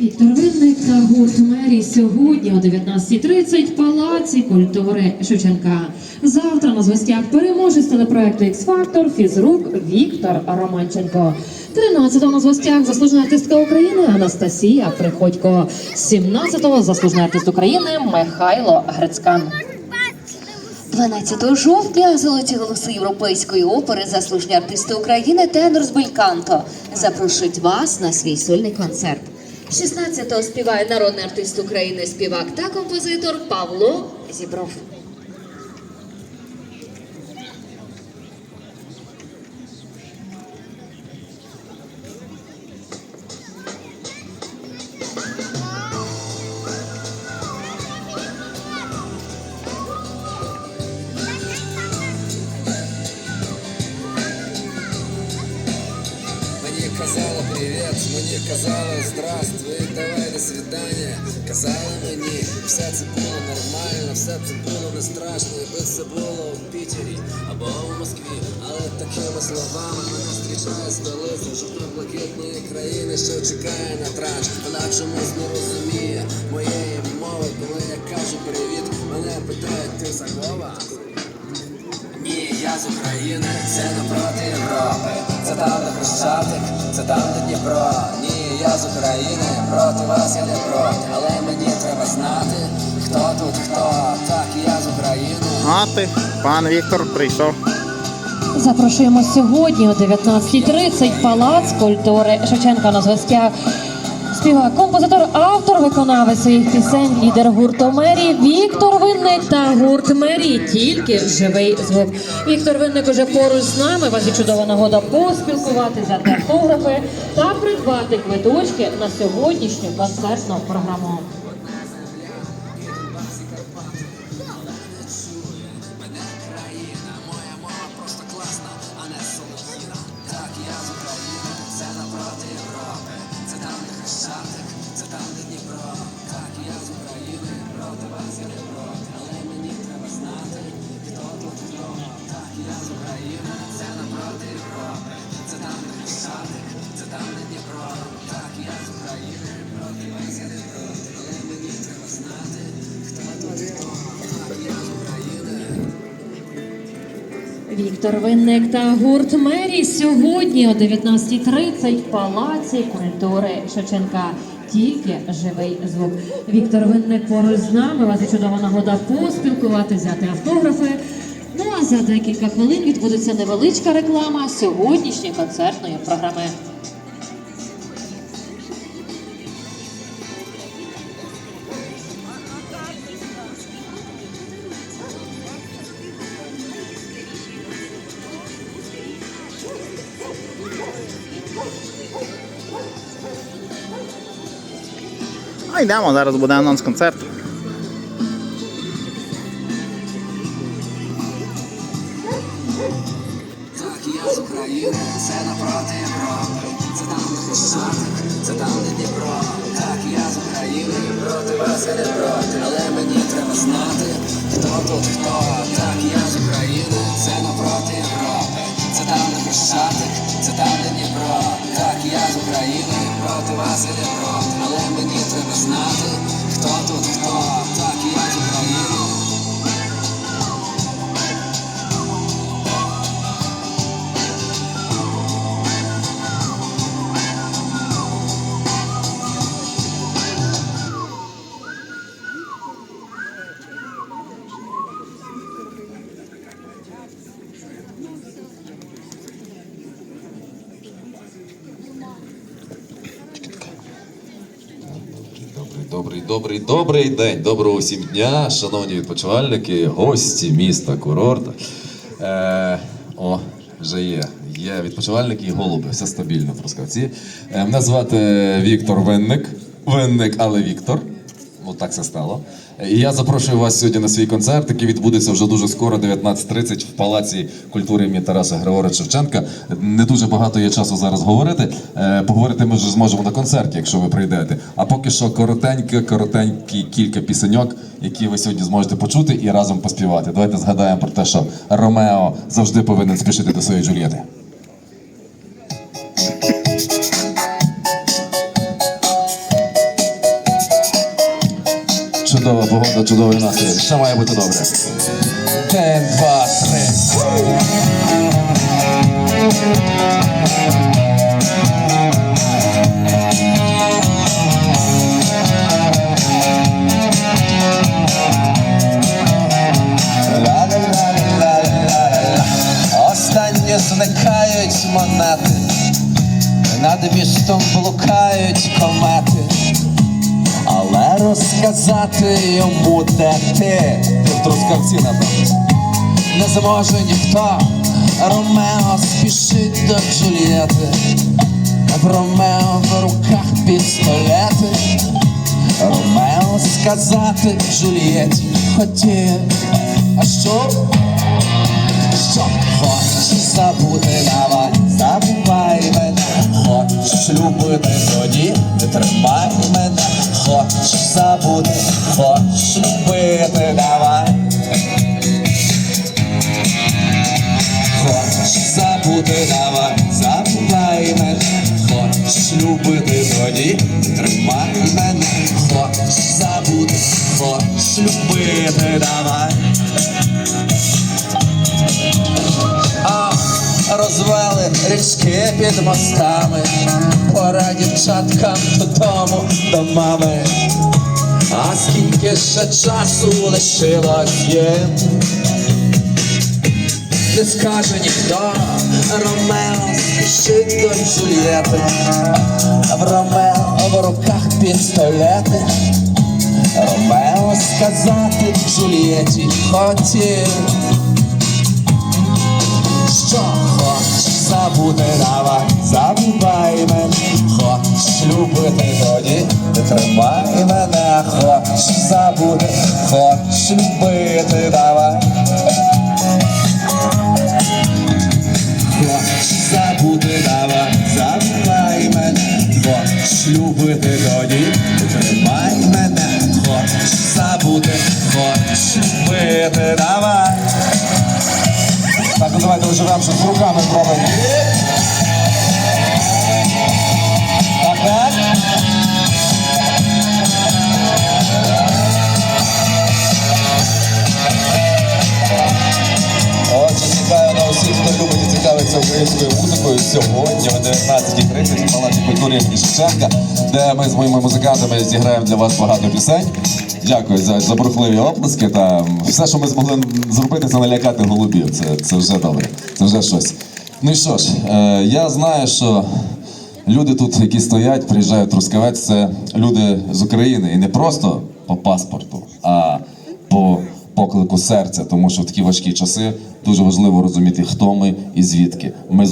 Віктор Винник та гурт Мері сьогодні о 19.30 в Палаці культури Шевченка. Завтра на звестях переможець телепроекту X Factor фізрук Віктор Романченко. 13-го на звестях заслужена артистка України Анастасія Приходько. 17-го заслужений артист України Михайло Грицькан. 12 жовтня золоті голоси європейської опери заслужені артисти України тенор з запрошують вас на свій сольний концерт. 16-го співає народний артист України, співак та композитор Павло Зібров. Мені казала привіт, мені казали здравствуй, давай до свидання. Казали мені, все це було нормально, все це було не страшно, якби це було в Пітері або в Москві. Але такими словами мене зустрічає столиця жовто-блакитної країни, що чекає на транш. Вона чомусь не розуміє моєї мови, коли я кажу привіт, мене питають, ти за Львова?» Ні, я з України, це напроти Європи. Це там, де Хрещатик, це там, де Дніпро. Ні, я з України, проти вас я не проти. Але мені треба знати, хто тут хто. Так, я з України. Мати, пан Віктор прийшов. Запрошуємо сьогодні о 19.30 Палац культури Шевченка на звестях. Співак, композитор, автор, виконавець своїх пісень, лідер гурту Мері Віктор Винник та гурт Мері. Тільки живий звук. Віктор Винник уже поруч з нами. Вас є чудова нагода поспілкуватися, автографи та придбати квиточки на сьогоднішню концертну програму. Віктор Винник та гурт Мері сьогодні о 19.30 в Палаці культури Шевченка. Тільки живий звук. Віктор Винник поруч з нами. Вас чудова нагода поспілкувати, взяти автографи. Ну а за декілька хвилин відбудеться невеличка реклама сьогоднішньої концертної програми. А йдемо, зараз буде анонс концерту. З це там, де Хрещатик, це там. Так, я з України, не проти. Але мені треба знати, хто тут хто. Так, я з України, це напроти Європи. Це там, де Хрещатик, Добрий, добрий, добрий, день. Доброго всім дня, шановні відпочивальники, гості міста, курорта. Е, о, вже є. Є відпочивальники і голуби, все стабільно в Трускавці. Е, мене звати Віктор Винник. Винник, але Віктор. Ну так це стало. І я запрошую вас сьогодні на свій концерт, який відбудеться вже дуже скоро, 19.30 в Палаці культури імені Тараса Григоровича Шевченка. Не дуже багато є часу зараз говорити. Е, Поговорити ми вже зможемо на концерті, якщо ви прийдете. А поки що коротеньке, коротенькі кілька пісеньок, які ви сьогодні зможете почути і разом поспівати. Давайте згадаємо про те, що Ромео завжди повинен спішити до своєї Джульєти. За чудовий настрій. Що має бути добре? День, два, три. Зникають монети, над містом блукають комети. Але розказати йому, де ти в трускавці напевно, не зможе ніхто. Ромео спішить до Джульєти, в Ромео в руках пістолети. Ромео сказати Джульєті хотів, а що? Що хочеш забути, давай, забувай мене, хочеш любити, тоді не тримай мене, хочеш забути, хочеш любити, давай. Хочеш забути, давай, забувай мене, хочеш любити, тоді тримай мене, хочеш забути, хочеш любити, давай. Розвели річки під мостами, пора дівчаткам додому до мами. А скільки ще часу лишилось їм? Не скаже ніхто, Ромео спішить до Джульєти, в Ромео в руках пістолети. Ромео сказати Джульєті хотів. Що хочеш забути, давай, забувай мене, хочеш любити, тоді тримай мене, хочеш забути, хочеш любити, давай. Хочеш забути, давай, забувай мене, хочеш любити, тоді тримай мене, хочеш забути, хочеш любити, давай. Так, ну давайте оживемо, що з руками пробуємо. Чекаю на усіх, хто любить цікавиться українською музикою сьогодні о 19.30 в Палаці культури імені Шевченка, де ми з моїми музикантами зіграємо для вас багато пісень. Дякую за, за бурхливі оплески. Та все, що ми змогли зробити, це налякати голубів. Це, це вже добре, це вже щось. Ну і що ж, е, я знаю, що люди тут, які стоять, приїжджають Трускавець, це люди з України. І не просто по паспорту, а по поклику серця, тому що в такі важкі часи дуже важливо розуміти, хто ми і звідки. Ми з